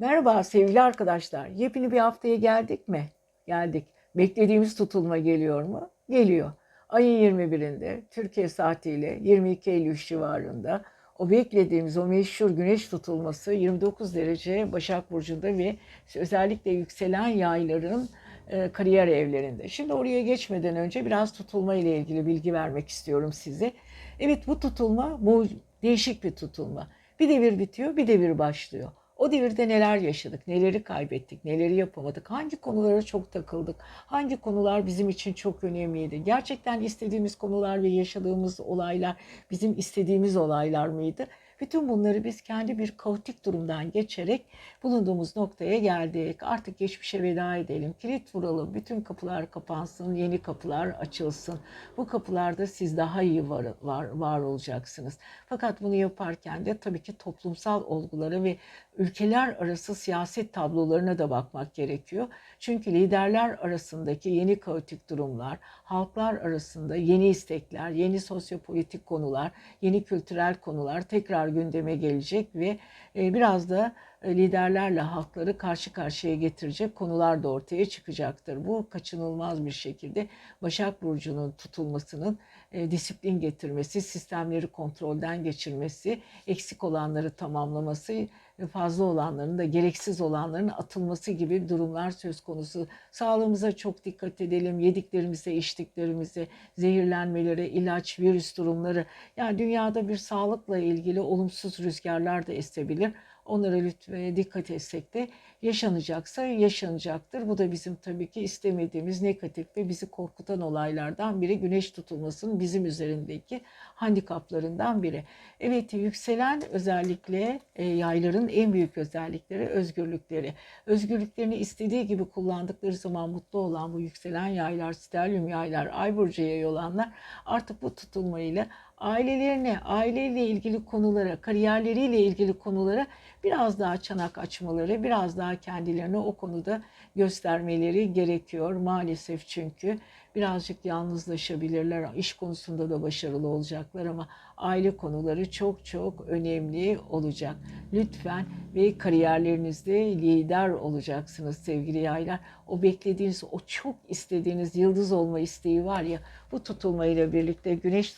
Merhaba sevgili arkadaşlar. Yepyeni bir haftaya geldik mi? Geldik. Beklediğimiz tutulma geliyor mu? Geliyor. Ayın 21'inde Türkiye saatiyle 22.53 civarında o beklediğimiz o meşhur güneş tutulması 29 derece Başak Burcu'nda ve özellikle yükselen yayların e, kariyer evlerinde. Şimdi oraya geçmeden önce biraz tutulma ile ilgili bilgi vermek istiyorum size. Evet bu tutulma bu değişik bir tutulma. Bir devir bitiyor, bir devir başlıyor. O devirde neler yaşadık, neleri kaybettik, neleri yapamadık, hangi konulara çok takıldık, hangi konular bizim için çok önemliydi, gerçekten istediğimiz konular ve yaşadığımız olaylar bizim istediğimiz olaylar mıydı? Bütün bunları biz kendi bir kaotik durumdan geçerek bulunduğumuz noktaya geldik. Artık geçmişe veda edelim, kilit vuralım, bütün kapılar kapansın, yeni kapılar açılsın. Bu kapılarda siz daha iyi var, var, var olacaksınız. Fakat bunu yaparken de tabii ki toplumsal olgulara ve ülkeler arası siyaset tablolarına da bakmak gerekiyor. Çünkü liderler arasındaki yeni kaotik durumlar, halklar arasında yeni istekler, yeni sosyopolitik konular, yeni kültürel konular tekrar gündeme gelecek ve e, biraz da e, liderlerle halkları karşı karşıya getirecek konular da ortaya çıkacaktır. Bu kaçınılmaz bir şekilde Başak Burcu'nun tutulmasının e, disiplin getirmesi, sistemleri kontrolden geçirmesi, eksik olanları tamamlaması, fazla olanların da gereksiz olanların atılması gibi durumlar söz konusu. Sağlığımıza çok dikkat edelim. Yediklerimize, içtiklerimize, zehirlenmelere, ilaç, virüs durumları. Yani dünyada bir sağlıkla ilgili olumsuz rüzgarlar da esebilir. Onlara lütfen dikkat etsek de yaşanacaksa yaşanacaktır. Bu da bizim tabii ki istemediğimiz negatif ve bizi korkutan olaylardan biri. Güneş tutulmasının bizim üzerindeki handikaplarından biri. Evet yükselen özellikle e, yayların en büyük özellikleri özgürlükleri. Özgürlüklerini istediği gibi kullandıkları zaman mutlu olan bu yükselen yaylar, stelyum yaylar, ay burcu yay olanlar artık bu tutulmayla ailelerine, aileyle ilgili konulara, kariyerleriyle ilgili konulara biraz daha çanak açmaları, biraz daha kendilerini o konuda göstermeleri gerekiyor maalesef çünkü birazcık yalnızlaşabilirler. İş konusunda da başarılı olacaklar ama aile konuları çok çok önemli olacak. Lütfen ve kariyerlerinizde lider olacaksınız sevgili yaylar. O beklediğiniz, o çok istediğiniz yıldız olma isteği var ya bu tutulmayla birlikte, güneş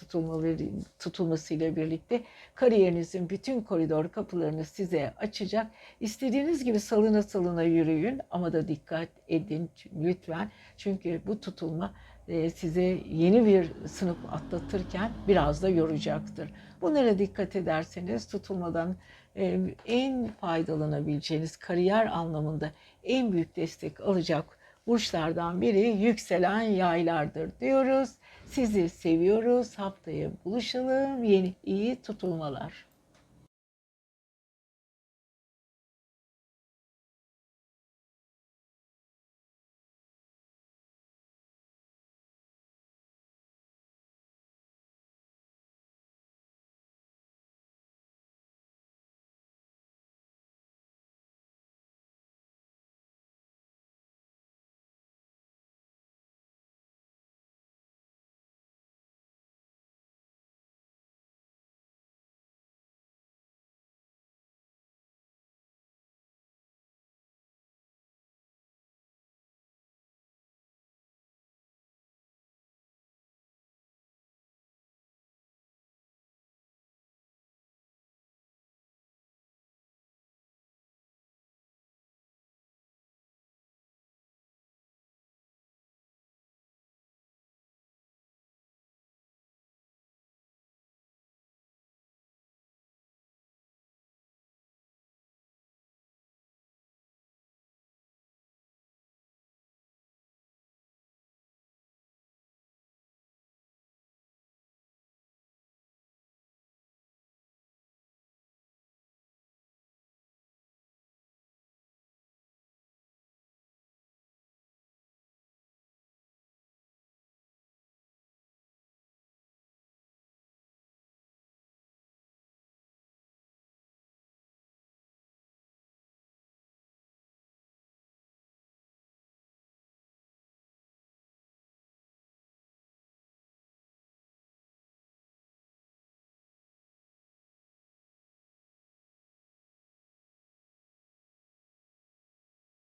tutulmasıyla birlikte kariyerinizin bütün koridor kapılarını size açacak. İstediğiniz gibi salına salına yürüyün ama da dikkat edin lütfen. Çünkü bu tutulma e, size yeni bir sınıf atlatırken biraz da yoracaktır. Bunlara dikkat ederseniz tutulmadan e, en faydalanabileceğiniz kariyer anlamında en büyük destek alacak burçlardan biri yükselen yaylardır diyoruz. Sizi seviyoruz. Haftaya buluşalım. Yeni iyi tutulmalar.